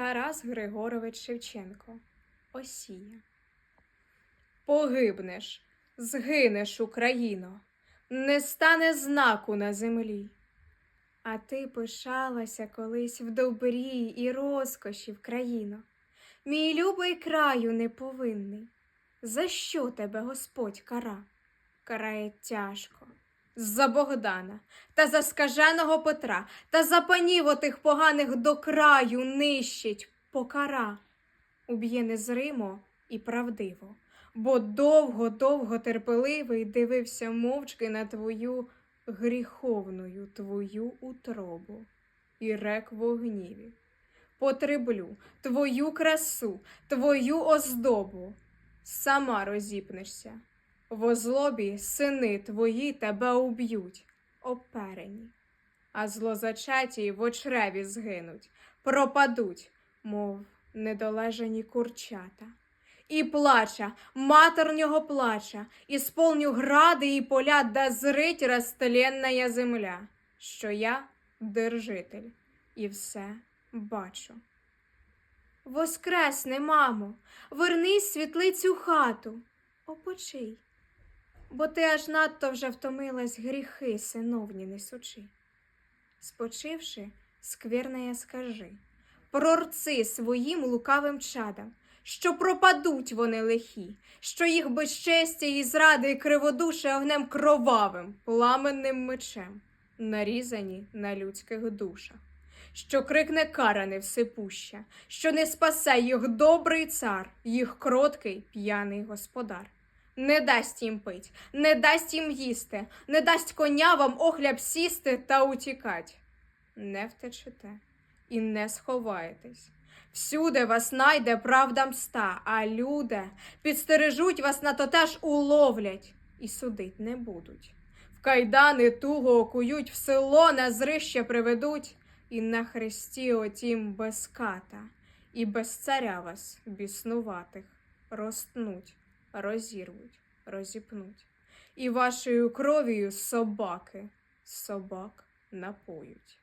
Тарас Григорович Шевченко Осія. Погибнеш, згинеш, Україно, не стане знаку на землі. А ти пишалася колись в добрі і розкоші в країно. Мій любий краю неповинний. За що тебе Господь кара? Карає тяжко. За Богдана та за скаженого Петра, та за панів отих поганих до краю нищить покара. Уб'є незримо і правдиво, бо довго-довго терпеливий дивився мовчки на твою гріховною твою утробу і рек в огніві. Потреблю твою красу, твою оздобу, сама розіпнешся. В озлобі сини твої тебе уб'ють, оперені, а злозачаті в очреві згинуть, пропадуть, мов недолежані курчата. І плача, матернього плача, ісполню гради і поля, да зрить розтеленная земля, що я держитель і все бачу. Воскресне, мамо, вернись світлицю хату, опочий, бо ти аж надто вже втомилась гріхи, синовні несучи. Спочивши, сквірне скажи, прорци своїм лукавим чадам, що пропадуть вони лихі, що їх безчестя і зради і криводуше огнем кровавим, пламенним мечем, нарізані на людських душах що крикне кара невсипуща, що не спасе їх добрий цар, їх кроткий п'яний господар. Не дасть їм пить, не дасть їм їсти, не дасть коня вам охляб сісти та утікать. Не втечете і не сховаєтесь. Всюди вас найде правда мста, а люди підстережуть вас на то теж уловлять і судить не будуть. В кайдани туго окують, в село на зрище приведуть, і на хресті отім без ката, і без царя вас, біснуватих, розтнуть, розірвуть, розіпнуть, і вашою кров'ю собаки собак напоють.